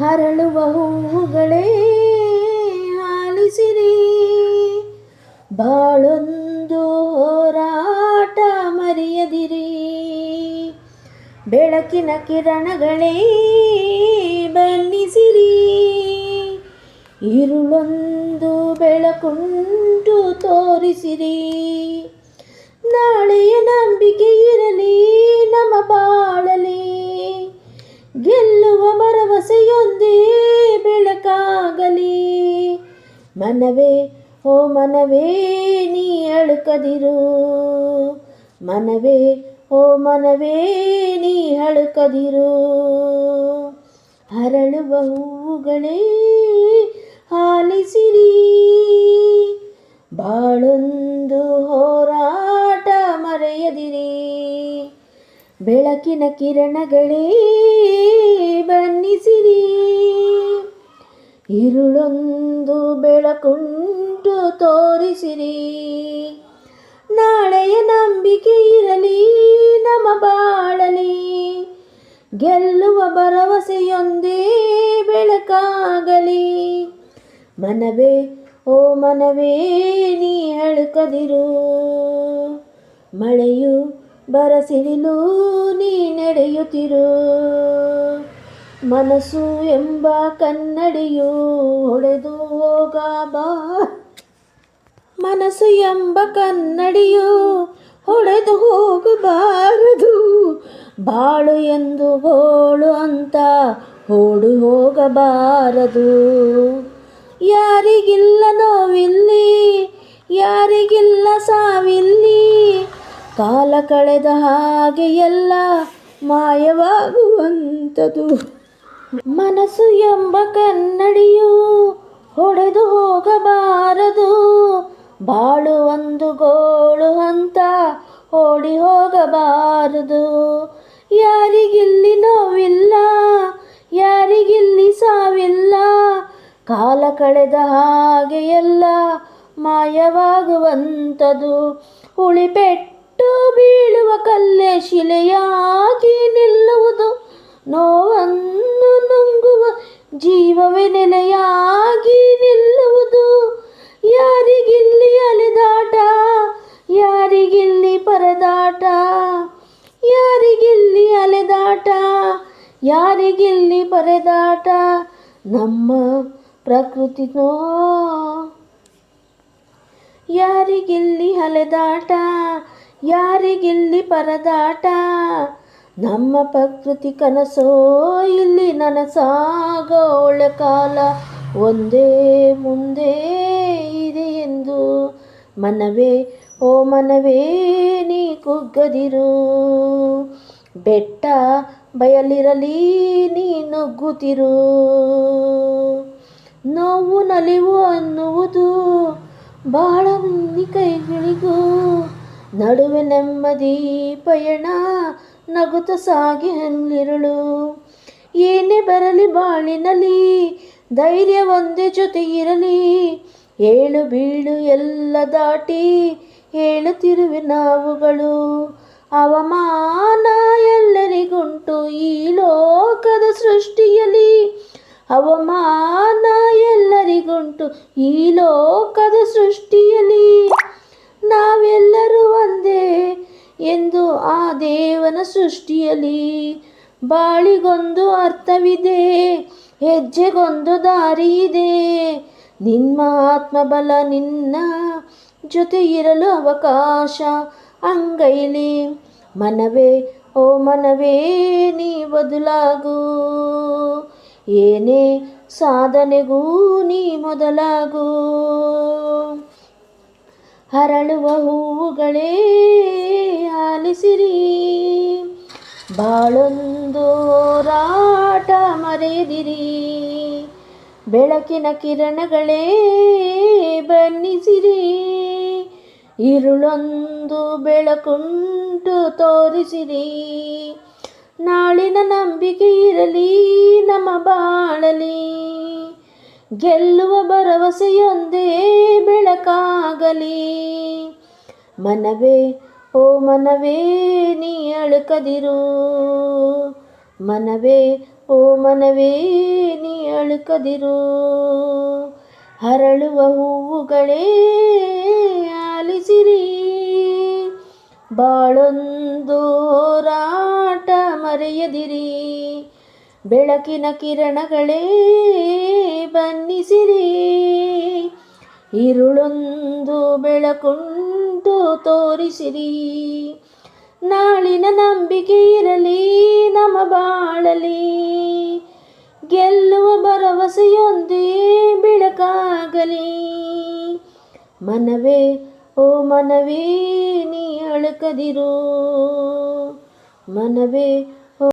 ಹರಳುವ ಹೂವುಗಳೇ, ಆಲಿಸಿರಿ. ಬಾಳೊಂದು ಹೋರಾಟ ಮರೆಯದಿರಿ. ಬೆಳಕಿನ ಕಿರಣಗಳೇ ಬನ್ನಿಸಿರಿ ಇರುಳೊಂದು ಬೆಳಕುಂಟು ತೋರಿಸಿರಿ. ನಾಳೆಯ ನಂಬಿಕೆ ಇರಲಿ. ಭರವಸೆಯೊಂದೇ ಬೆಳಕಾಗಲಿ. ಮನವೇ, ಓ ಮನವೇ, ನೀ ಅಳುಕದಿರು. ಮನವೇ, ಓ ಮನವೇ, ನೀ ಅಳುಕದಿರು. ಹರಳುವ ಹೂವುಗಳೇ, ಹಾಲಿಸಿರಿ. ಬಾಳೊಂದು ಹೋರಾಟ ಮರೆಯದಿರಿ. ಬೆಳಕಿನ ಕಿರಣಗಳೇ ಬನ್ನಿಸಿರಿ. ಇರುಳೊಂದು ಬೆಳಕುಂಟು ತೋರಿಸಿರಿ. ನಾಳೆಯ ನಂಬಿಕೆ ಇರಲಿ, ನಮ್ಮ ಬಾಳಲಿ. ಗೆಲ್ಲುವ ಭರವಸೆಯೊಂದೇ ಬೆಳಕಾಗಲಿ. ಮನವೇ, ಓ ಮನವೇ, ನೀ ಹಳುಕದಿರು ಮಳೆಯು ಬರಸಿರಿಲು, ನೀ ನಡೆಯುತ್ತಿರು. ಮನಸ್ಸು ಎಂಬ ಕನ್ನಡಿಯು ಹೊಡೆದು ಹೋಗಬಾ ಮನಸ್ಸು ಎಂಬ ಕನ್ನಡಿಯು ಹೊಡೆದು ಹೋಗಬಾರದು. ಬಾಳು ಎಂದು ಗೋಳು ಅಂತ ಓಡು ಹೋಗಬಾರದು. ಯಾರಿಗಿಲ್ಲ ನೋವಿಲ್ಲಿ, ಯಾರಿಗಿಲ್ಲ ಸಾವಿಲ್ಲಿ, ಕಾಲ ಕಳೆದ ಹಾಗೆ ಎಲ್ಲ ಮಾಯವಾಗುವಂಥದ್ದು ಮನಸ್ಸು ಎಂಬ ಕನ್ನಡಿಯು ಹೊಡೆದು ಹೋಗಬಾರದು. ಬಾಳು ಒಂದು ಗೋಳು ಅಂತ ಓಡಿ ಹೋಗಬಾರದು. ಯಾರಿಗಿಲ್ಲಿ ನೋವಿಲ್ಲ, ಯಾರಿಗಿಲ್ಲಿ ಸಾವಿಲ್ಲ, ಕಾಲ ಕಳೆದ ಹಾಗೆ ಎಲ್ಲ ಮಾಯವಾಗುವಂಥದು. ಉಳಿಪೆಟ್ಟು ಬೀಳುವ ಕಲ್ಲೆ ಶಿಲೆಯಾಗಿ ನಿಲ್ಲುವುದು ನೋವನ್ನು ಜೀವವೇ ನೆಲೆಯಾಗಿ ನಿಲ್ಲುವುದು. ಯಾರಿಗಿಲ್ಲಿ ಅಲೆದಾಟ, ಯಾರಿಗಿಲ್ಲಿ ಪರದಾಟ. ಯಾರಿಗಿಲ್ಲಿ ಅಲೆದಾಟ, ಯಾರಿಗಿಲ್ಲಿ ಪರದಾಟ. ನಮ್ಮ ಪ್ರಕೃತಿನೋ ಯಾರಿಗಿಲ್ಲಿ ಅಲೆದಾಟ, ಯಾರಿಗಿಲ್ಲಿ ಪರದಾಟ. ನಮ್ಮ ಪ್ರಕೃತಿ ಕನಸೋ, ಇಲ್ಲಿ ನನಸಾಗೋಳ ಕಾಲ ಒಂದೇ ಮುಂದೆ ಇದೆ ಎಂದು. ಮನವೇ, ಓ ಮನವೇ, ನೀ ಕುಗ್ಗದಿರು. ಬೆಟ್ಟ ಬಯಲಿರಲಿ, ನೀ ನುಗ್ಗುತ್ತಿರು. ನೋವು ನಲಿವು ಅನ್ನುವುದು ಬಹಳ ಮಂದಿ ಕೈಗಳಿಗೂ ನಡುವೆ ನೆಮ್ಮದಿ ಪಯಣ ನಗುತ್ತ ಸಾಗಿ ಹಲ್ಲಿರುಳು ಏನೇ ಬರಲಿ ಬಾಳಿನಲ್ಲಿ, ಧೈರ್ಯ ಒಂದೇ ಜೊತೆ ಇರಲಿ. ಏಳು ಬೀಳು ಎಲ್ಲ ದಾಟಿ ಹೇಳುತ್ತಿರುವೆ ನಾವುಗಳು. ಅವಮಾನ ಎಲ್ಲರಿಗುಂಟು ಈ ಲೋಕದ ಸೃಷ್ಟಿಯಲ್ಲಿ. ಅವಮಾನ ಎಲ್ಲರಿಗುಂಟು ಈ ಲೋಕದ ದೇವನ ಸೃಷ್ಟಿಯಲ್ಲಿ ಬಾಳಿಗೊಂದು ಅರ್ಥವಿದೆ, ಹೆಜ್ಜೆಗೊಂದು ದಾರಿ ಇದೆ ನಿಮ್ಮ ಆತ್ಮಬಲ ನಿನ್ನ ಜೊತೆ ಇರಲು ಅವಕಾಶ ಅಂಗೈಲಿ. ಮನವೇ, ಓ ಮನವೇ, ನೀ ಬದಲಾಗು. ಏನೇ ಸಾಧನೆಗೂ ನೀ ಮೊದಲಾಗು. ಹರಳುವ ಹೂವುಗಳೇ, ಆಲಿಸಿರಿ. ಬಾಳೊಂದು ಹೋರಾಟ ಮರೆದಿರಿ. ಬೆಳಕಿನ ಕಿರಣಗಳೇ ಬನ್ನಿಸಿರಿ. ಇರುಳೊಂದು ಬೆಳಕುಂಟು ತೋರಿಸಿರಿ. ನಾಳಿನ ನಂಬಿಕೆ ಇರಲಿ, ನಮ್ಮ ಬಾಳಲಿ. ಗೆಲ್ಲುವ ಭರವಸೆಯೊಂದೇ ಬೆಳಕಾಗಲಿ ಮನವೇ, ಓ ಮನವೇ, ನೀ ಅಳುಕದಿರು. ಮನವೇ, ಓ ಮನವೇ, ನೀ ಅಳುಕದಿರು. ಹರಳುವ ಹೂವುಗಳೇ, ಆಲಿಸಿರಿ. ಬಾಳೊಂದು ಹೋರಾಟ ಮರೆಯದಿರಿ. ಬೆಳಕಿನ ಕಿರಣಗಳೇ ಬನ್ನಿಸಿರಿ. ಇರುಳೊಂದು ಬೆಳಕುಂಟು ತೋರಿಸಿರಿ. ನಾಳಿನ ನಂಬಿಕೆ ಇರಲಿ, ನಮ್ಮ ಬಾಳಲಿ. ಗೆಲ್ಲುವ ಭರವಸೆಯೊಂದೇ ಬೆಳಕಾಗಲಿ. ಮನವೇ, ಓ ಮನವೇ, ನೀ ಅಳಕದಿರು. ಮನವೇ